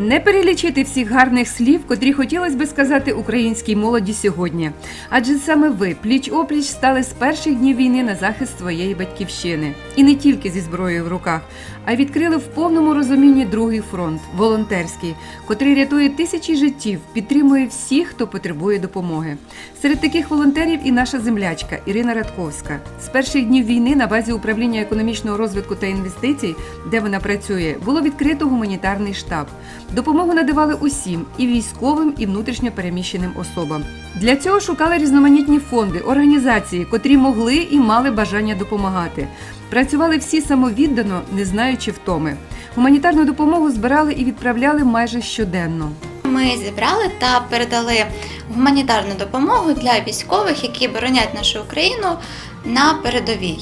Не перелічити всіх гарних слів, котрі хотілося би сказати українській молоді сьогодні. Адже саме ви пліч опліч стали з перших днів війни на захист своєї батьківщини. І не тільки зі зброєю в руках, а й відкрили в повному розумінні другий фронт волонтерський, котрий рятує тисячі життів, підтримує всіх, хто потребує допомоги. Серед таких волонтерів і наша землячка Ірина Радковська. З перших днів війни на базі управління економічного розвитку та інвестицій, де вона працює, було відкрито гуманітарний штаб. Допомогу надавали усім і військовим, і внутрішньо переміщеним особам. Для цього шукали різноманітні фонди, організації, котрі могли і мали бажання допомагати. Працювали всі самовіддано, не знаючи втоми. Гуманітарну допомогу збирали і відправляли майже щоденно. Ми зібрали та передали гуманітарну допомогу для військових, які боронять нашу Україну на передовій.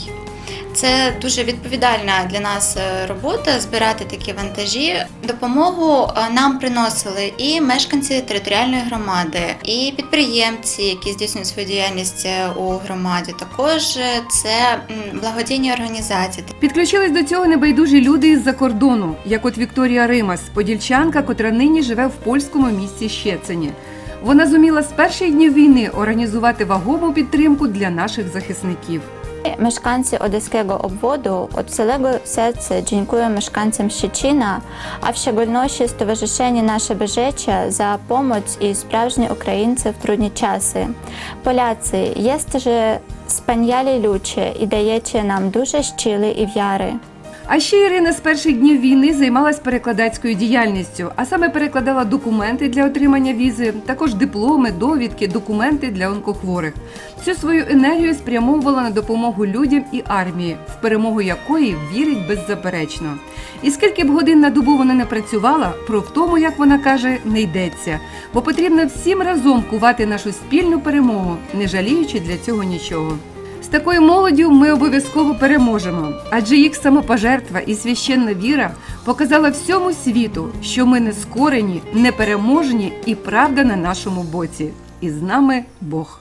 Це дуже відповідальна для нас е, робота збирати такі вантажі. Допомогу е, нам приносили і мешканці територіальної громади, і підприємці, які здійснюють свою діяльність е, у громаді. Також це благодійні організації. Підключились до цього небайдужі люди із-за кордону, як от Вікторія Римас, подільчанка, котра нині живе в польському місті Щецині. Вона зуміла з перших днів війни організувати вагому підтримку для наших захисників. Odeskiego Obwodu od całego serca dziękuję mieszkańcom Szczecina, a w szczególności Stowarzyszeniu Nasze Beżecie za pomoc i справжні українці в трудні часи. Поляці, jesteście wspaniali ludzie і даєте нам дуже щили і вяри. А ще Ірина з перших днів війни займалась перекладацькою діяльністю, а саме перекладала документи для отримання візи, також дипломи, довідки, документи для онкохворих. Всю свою енергію спрямовувала на допомогу людям і армії, в перемогу якої вірить беззаперечно. І скільки б годин на добу вона не працювала, про втому, як вона каже, не йдеться, бо потрібно всім разом кувати нашу спільну перемогу, не жаліючи для цього нічого. З такою молоддю ми обов'язково переможемо, адже їх самопожертва і священна віра показала всьому світу, що ми не скорені, не переможні і правда на нашому боці. І з нами Бог.